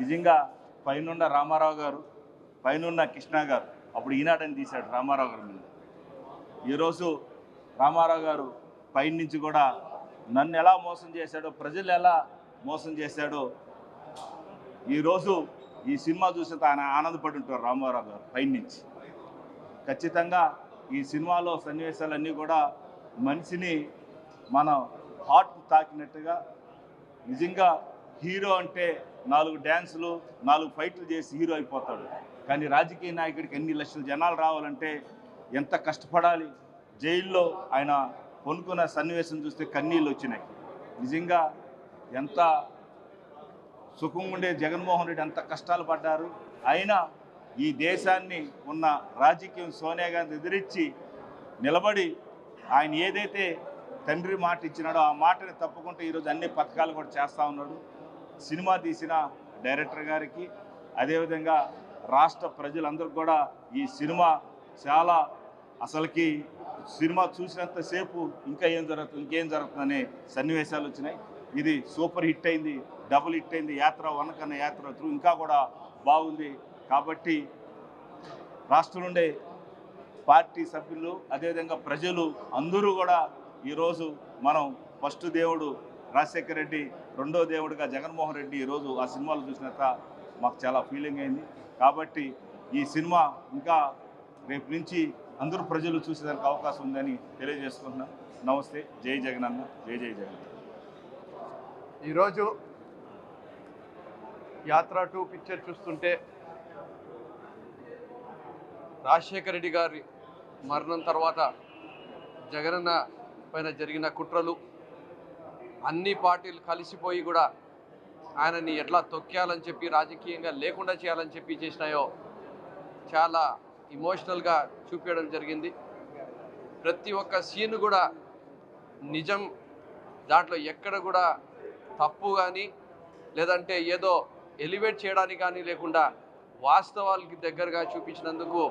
నిజంగా పైనున్న రామారావు గారు పైనున్న కృష్ణ గారు అప్పుడు ఈనాడని తీశాడు రామారావు గారి మీద. ఈరోజు రామారావు గారు పైన నుంచి కూడా నన్ను ఎలా మోసం చేశాడో ప్రజలు ఎలా మోసం చేశాడో ఈరోజు ఈ సినిమా చూసి ఆయన ఆనందపడి ఉంటారు రామారావు గారు పైనుంచి. ఖచ్చితంగా ఈ సినిమాలో సన్నివేశాలన్నీ కూడా మనిషిని మనం హార్ట్ తాకినట్టుగా నిజంగా హీరో అంటే నాలుగు డ్యాన్సులు నాలుగు ఫైట్లు చేసి హీరో అయిపోతాడు. కానీ రాజకీయ నాయకుడికి ఎన్ని లక్షల జనాలు రావాలంటే ఎంత కష్టపడాలి? జైల్లో ఆయన కొనుక్కున్న సన్నివేశం చూస్తే కన్నీళ్ళు వచ్చినాయి. నిజంగా ఎంత సుఖంగా ఉండే జగన్మోహన్ రెడ్డి ఎంత కష్టాలు పడ్డారు. అయినా ఈ దేశాన్ని ఉన్న రాజకీయం సోనియా గాంధీ ఎదిరించి నిలబడి ఆయన ఏదైతే తండ్రి మాట ఇచ్చినాడో ఆ మాటని తప్పకుండా ఈరోజు అన్ని పథకాలు కూడా చేస్తూ ఉన్నాడు. సినిమా తీసిన డైరెక్టర్ గారికి అదేవిధంగా రాష్ట్ర ప్రజలందరికీ కూడా ఈ సినిమా చాలా అసలుకి సినిమా చూసినంతసేపు ఇంకా ఏం జరుగుతుంది ఇంకేం జరుగుతుందనే సన్నివేశాలు వచ్చినాయి. ఇది సూపర్ హిట్ అయింది డబుల్ హిట్ అయింది యాత్ర వన్ కన్నా యాత్ర త్రూ ఇంకా కూడా బాగుంది. కాబట్టి రాష్ట్రం నుండే పార్టీ సభ్యులు అదేవిధంగా ప్రజలు అందరూ కూడా ఈరోజు మనం ఫస్ట్ దేవుడు రాజశేఖర రెడ్డి రెండో దేవుడిగా జగన్మోహన్ రెడ్డి ఈరోజు ఆ సినిమాలు చూసినాక మాకు చాలా ఫీలింగ్ అయింది. కాబట్టి ఈ సినిమా ఇంకా రేపు నుంచి అందరూ ప్రజలు చూసేదానికి అవకాశం ఉందని తెలియజేసుకుంటున్నాం. నమస్తే జై జగన్ అన్న జై జై జగన్. ఈరోజు యాత్ర టూ పిక్చర్ చూస్తుంటే రాజశేఖర రెడ్డి గారి మరణం తర్వాత జగనన్న పైన జరిగిన కుట్రలు అన్ని పార్టీలు కలిసిపోయి కూడా ఆయనని ఎట్లా తొక్కేయాలని చెప్పి రాజకీయంగా లేకుండా చేయాలని చెప్పి చేసినాయో చాలా ఇమోషనల్గా చూపించడం జరిగింది. ప్రతి ఒక్క సీన్ కూడా నిజం దాంట్లో ఎక్కడ కూడా తప్పు కానీ లేదంటే ఏదో ఎలివేట్ చేయడానికి కానీ లేకుండా వాస్తవాలకి దగ్గరగా చూపించినందుకు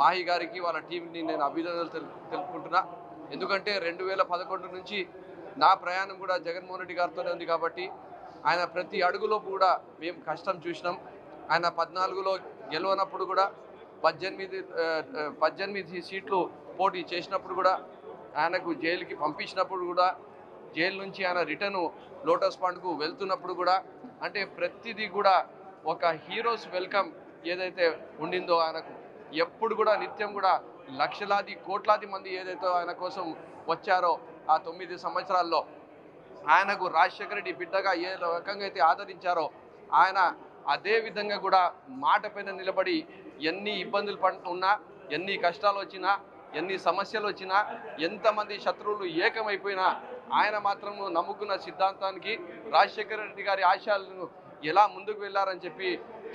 మాహి గారికి వాళ్ళ టీంని నేను అభినందనలు తెలు తెలుపుకుంటున్నా. ఎందుకంటే రెండు వేల పదకొండు నుంచి నా ప్రయాణం కూడా జగన్మోహన్ రెడ్డి గారితోనే ఉంది కాబట్టి ఆయన ప్రతి అడుగులో కూడా మేము కష్టం చూసినాం. ఆయన పద్నాలుగులో గెలవనప్పుడు కూడా పద్దెనిమిది పద్దెనిమిది సీట్లు పోటీ చేసినప్పుడు కూడా ఆయనకు జైలుకి పంపించినప్పుడు కూడా జైలు నుంచి ఆయన రిటర్న్ లోటస్ పాండ్కు వెళ్తున్నప్పుడు కూడా అంటే ప్రతిదీ కూడా ఒక హీరోస్ వెల్కమ్ ఏదైతే ఉండిందో ఆయనకు ఎప్పుడు కూడా నిత్యం కూడా లక్షలాది కోట్లాది మంది ఏదైతే ఆయన కోసం వచ్చారో ఆ తొమ్మిది సంవత్సరాల్లో ఆయనకు రాజశేఖర రెడ్డి బిడ్డగా ఏ రకంగా అయితే ఆదరించారో ఆయన అదే విధంగా కూడా మాట పైన నిలబడి ఎన్ని ఇబ్బందులు పడ్ ఉన్నా ఎన్ని కష్టాలు వచ్చినా ఎన్ని సమస్యలు వచ్చినా ఎంతమంది శత్రువులు ఏకమైపోయినా ఆయన మాత్రం నమ్ముకున్న సిద్ధాంతానికి రాజశేఖర రెడ్డి గారి ఆశయాలను ఎలా ముందుకు వెళ్ళారని చెప్పి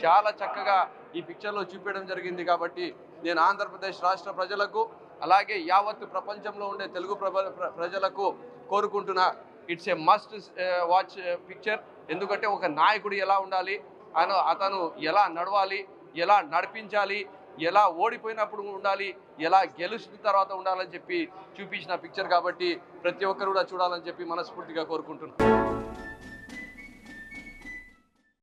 చాలా చక్కగా ఈ పిక్చర్లో చూపించడం జరిగింది కాబట్టి నేను ఆంధ్రప్రదేశ్ రాష్ట్ర ప్రజలకు అలాగే యావత్ ప్రపంచంలో ఉండే తెలుగు ప్రజలకు కోరుకుంటున్నా it's a must watch picture ఎందుకంటే ఒక నాయకుడు ఎలా ఉండాలి అను అతను ఎలా నడవాలి ఎలా నడిపించాలి ఎలా ఓడిపోయినప్పుడు ఉండాలి ఎలా గెలిచిన తర్వాత ఉండాలని చెప్పి చూపించిన పిక్చర్ కాబట్టి ప్రతి ఒక్కరు కూడా చూడాలని చెప్పి మనస్ఫూర్తిగా కోరుకుంటున్నాను